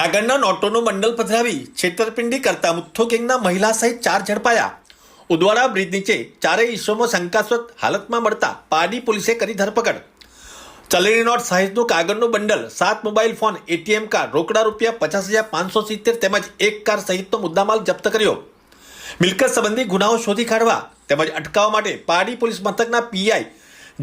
કાગળના નોટોનું બંડલ પધરાવી છેતરપિંડી કરતા મુથ્થો ગેંગના મહિલા સહિત ચાર ઝડપાયા. ઉદવાડા બ્રિજ નીચે ચારેય ઈસમો શંકાસ્પદ હાલતમાં મળતા પારડી પોલીસે કરી ધરપકડ. ચલણી નોટ સાઇઝનું કાગળનું બંડલ, સાત મોબાઈલ ફોન, એટીએમ કાર્ડ રોકડા રૂપિયા પચાસ હજાર પાંચસો સિત્તેર તેમજ એક કાર સહિતનો મુદ્દામાલ જપ્ત કર્યો. મિલકત સંબંધી ગુનાઓ શોધી કાઢવા તેમજ અટકાવવા માટે પારડી પોલીસ મથકના પીઆઈ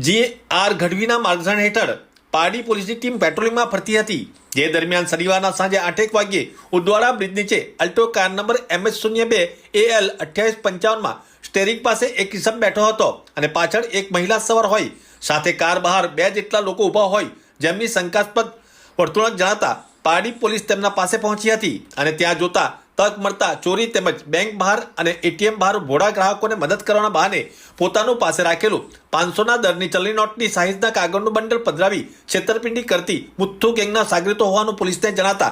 જે આર ગઢવીના માર્ગદર્શન હેઠળ પારડી પોલીસની ટીમ પેટ્રોલિંગમાં ફરતી હતી. જે દરમિયાન શનિવારના સાંજે આઠેક વાગ્યે ઉદવાડા બ્રિજ નીચે અલ્ટો કાર નંબર એમએસ શૂન્ય બે એ એલ અઠ્યાવીસ પંચાવનમાં સ્ટેરિંગ પાસે એક કિસમ બેઠો હતો અને પાછળ એક મહિલા સવાર હોય. સાથે કાર બહાર બે જેટલા લોકો ઊભા હોય જેમની શંકાસ્પદ વર્તુળક જણાતા પારડી પોલીસ તેમના પાસે પહોંચી હતી અને ત્યાં જોતા તક મળતા ચોરી તેમજ બેંક બહાર અને એટીએમ બહાર ભોળા ગ્રાહકોને મદદ કરવાના બહાને પોતાનું પાસે રાખેલું પાંચસોના દરની ચલણી નોટની સાઇઝના કાગળનું બંડલ પધરાવી છેતરપિંડી કરતી મુથ્થુ ગેંગના સાગરીતો હોવાનું પોલીસને જણાતા.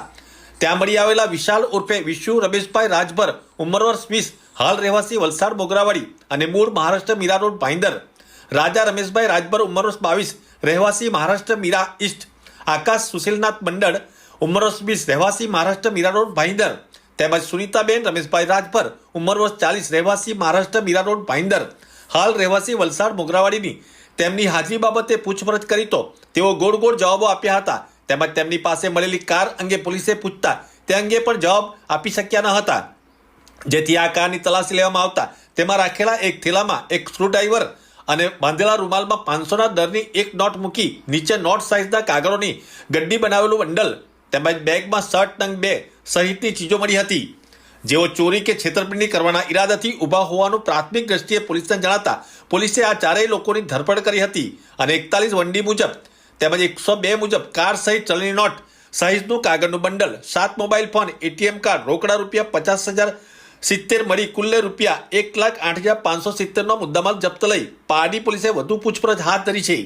ત્યાં મળી આવેલા વિશાલ ઉર્ફે વિશુ રમેશભાઈ રાજભર ઉંમર વર્ષ વીસ હાલ રહેવાસી વલસાડ મોગરાવાડી અને મૂળ મહારાષ્ટ્ર મીરા રોડ ભાઈંદર. રાજા રમેશભાઈ રાજભર ઉંમર બાવીસ, રહેવાસી મહારાષ્ટ્ર મીરા ઈસ્ટ. આકાશ સુશીલનાથ મંડળ ઉંમર વર્ષ વીસ રહેવાસી મહારાષ્ટ્ર મીરા રોડ ભાઈંદર. તેમજ સુનીતાબેન રમેશભાઈ રાજભર ઉંમર વર્ષ ચાલીસ રહેવાસી મહારાષ્ટ્ર મીરા રોડ ભાઈંદર. હાલ રહેવાસી વલસાડ મોગરાવાડીની તેમની હાજરી બાબતે પૂછપરછ કરી તો તેઓ ગોળ ગોળ જવાબો આપ્યા હતા. તેમજ તેમની પાસે મળેલી કાર અંગે પોલીસે પૂછતા તે અંગે પણ જવાબ આપી શક્યા ન હતા. જેથી આ કારની તલાશી લેવામાં આવતા તેમાં રાખેલા એક થેલામાં એક સ્ક્રૂડ્રાઈવર અને બાંધેલા રૂમાલમાં પાંચસોના દરની એક નોટ મૂકી નીચે નોટ સાઇઝના કાગળોની ગડ્ડી બનાવેલું બંડલ તેમજ બેગમાં શર્ટ નંગ બે સહિતની ચીજો મળી હતી. જેઓ ચોરી કે છેતરપિંડી કરવાના ઈરાદાથી ઊભા હોવાનું પ્રાથમિક દ્રષ્ટિએ પોલીસને જણાતા પોલીસે આ ચારેય લોકોની ધરપકડ કરી હતી અને એકતાલીસ વંડી મુજબ તેમજ એકસો બે મુજબ કાર સહિત ચલણી નોટ સહિતનું કાગળનું બંડલ, સાત મોબાઈલ ફોન, એટીએમ કાર્ડ, રોકડા રૂપિયા પચાસ હજાર સિત્તેર મળી કુલ્લે રૂપિયા એક લાખ આઠ હજાર પાંચસો સિત્તેરનો મુદ્દામાલ જપ્ત લઈ પારડી પોલીસે વધુ પૂછપરછ હાથ ધરી છે.